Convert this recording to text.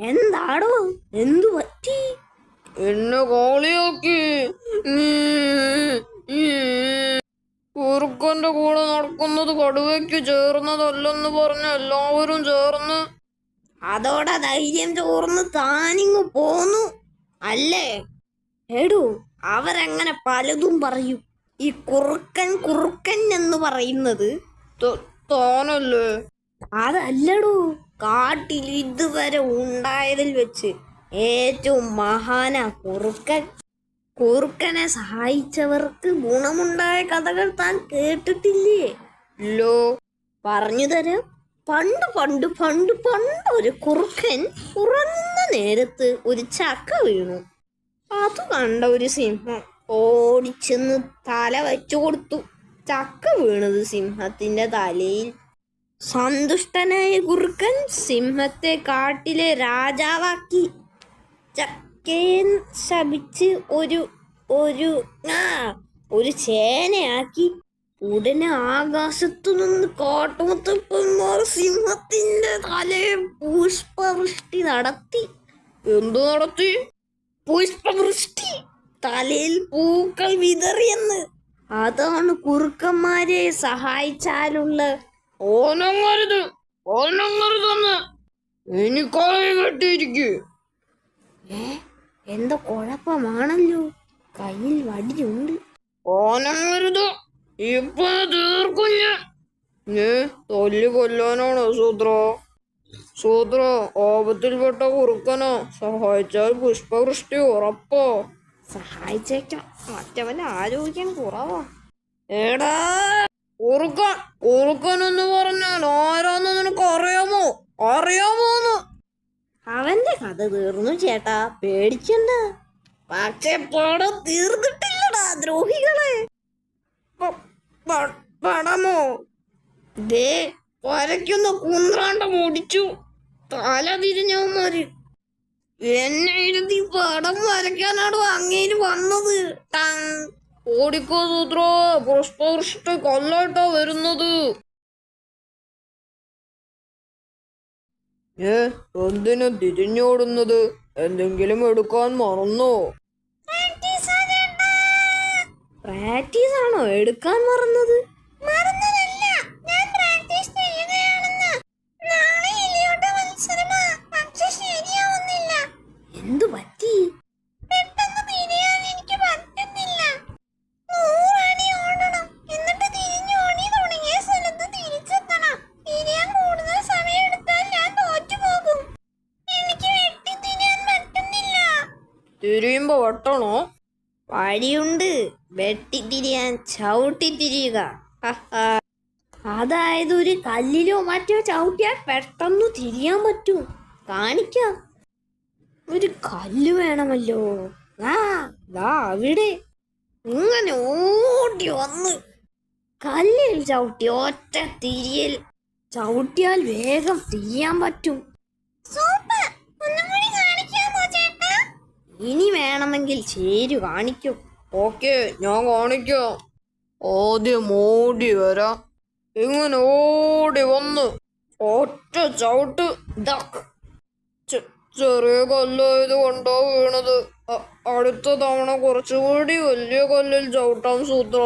എന്താടോ? എന്തു പറ്റി? എന്നെ കോളിയാക്കി. കുറുക്കന്റെ കൂടെ നടക്കുന്നത് കടുവയ്ക്ക് ചേർന്നതല്ലെന്ന് പറഞ്ഞ് എല്ലാവരും ചേർന്ന്. അതോടെ ധൈര്യം ചോർന്ന് താനിങ്ങ് പോന്നു. അല്ലേ? എടൂ അവരങ്ങനെ പലതും പറയും. ഈ കുറുക്കൻ കുറുക്കൻ എന്ന് പറയുന്നത്. താനല്ലേ? അതല്ലടോ. കാട്ടിൽ ഇതുവരെ ഉണ്ടായതിൽ വെച്ച് ഏറ്റവും മഹാന കുറുക്കൻ. കുറുക്കനെ സഹായിച്ചവർക്ക് ഗുണമുണ്ടായ കഥകൾ താൻ കേട്ടിട്ടില്ലേ? ലോ പറഞ്ഞു തരാം. പണ്ട് പണ്ട് പണ്ട് പണ്ട് ഒരു കുറുക്കൻ ഉറങ്ങുന്ന നേരത്ത് ഒരു ചക്ക വീണു. അത് കണ്ട ഒരു സിംഹം ഓടിച്ചെന്ന് തല വെച്ചു കൊടുത്തു. ചക്ക വീണത് സിംഹത്തിന്റെ തലയിൽ സന്തുഷ്ടനായ കുറുക്കൻ സിംഹത്തെ കാട്ടിലെ രാജാവാക്കി ചക്കേൻ ശപിച്ച് ഒരു ഒരു ആ ഒരു ചേനയാക്കി ഉടനെ ആകാശത്തു നിന്ന് കാട്ടുമുത്തപ്പന്മാർ സിംഹത്തിന്റെ തലയെ പുഷ്പവൃഷ്ടി നടത്തി. എന്തു നടത്തി? പുഷ്പവൃഷ്ടി. തലയിൽ പൂക്കൾ വിതറിയെന്ന്. അതാണ് കുറുക്കന്മാരെ സഹായിച്ചാലുള്ള ഓനങ്ങരുത്. ഓനങ്ങരുതെന്ന് എനിക്കായി കെട്ടിയിരിക്കു. ഏ? എന്തോ കുഴപ്പമാണല്ലോ? കയ്യിൽ വടിയുണ്ട്. ഓനങ്ങരുത്. ഇപ്പൊ തീർക്കും ഞാൻ. തൊല്ലി കൊല്ലാനാണോ സൂത്രോ? സൂത്രോ ആപത്തിൽപ്പെട്ട കുറുക്കനോ സഹായിച്ചാൽ പുഷ്പവൃഷ്ടി ഉറപ്പോ? സഹായിച്ചേക്കാം. മറ്റവന് ആരോഗ്യം കുറവാ. എടാ! കുറുക്കൻ ഉറുക്കൻ എന്ന് പറഞ്ഞാൽ ആരാന്ന് നിനക്ക് അറിയാമോ? അറിയാമോന്ന് അവന്റെ കഥ തീർന്നു ചേട്ടാ. പേടിക്കണ്ട പക്ഷെ പടം തീർന്നിട്ടില്ലടാ ദ്രോഹികളെ. പണമോ? പടമോ ദേ വരയ്ക്കുന്ന കുന്ത്രാണ്ട മുടിച്ചു തല തിരിഞ്ഞവന്മാര് എന്നെ എഴുതി പടം വരയ്ക്കാനാണോ അങ്ങേര് വന്നത്. ടങ്. ഓടിക്കോ സൂത്ര. പുഷ്പവൃഷ്ടി കൊല്ലായിട്ടാ വരുന്നത്. ഏ എന്തിനു തിരിഞ്ഞോടുന്നത് എന്തെങ്കിലും എടുക്കാൻ മറന്നോ? പ്രാക്ടീസ് ആണോ എടുക്കാൻ മറന്നത്? തിരിയുമ്പോ ഒട്ടണോ? വഴിയുണ്ട്. വെട്ടിത്തിരിയാൻ ചവിട്ടിത്തിരിയുക. അതായത് ഒരു കല്ലിലോ മറ്റോ ചവിട്ടിയാൽ പെട്ടെന്ന് തിരിയാൻ പറ്റും. കാണിക്കാം. ഒരു കല്ല് വേണമല്ലോ. അവിടെ. ഇങ്ങനെ ഓടി വന്ന്. കല്ലിൽ ചവിട്ടി ഒറ്റ തിരിയൽ. ചവിട്ടിയാൽ വേഗം തിരിയാൻ പറ്റും. സൂപ്പർ ഒന്നും കൂടി കാണിക്കാമോ ചേട്ടാ ഇനി വേണമെങ്കിൽ ചേരു കാണിക്കും. ഓക്കെ ഞാൻ കാണിക്കാം. ആദ്യം ഓടി വരാം. ഇങ്ങനെ ഓടി വന്ന് ഒറ്റ ചവിട്ട് ചെറിയ കല്ലായത് കൊണ്ടോ വീണത്. അടുത്ത തവണ കുറച്ചുകൂടി വലിയ കല്ലിൽ ചവിട്ടാം സൂത്ര.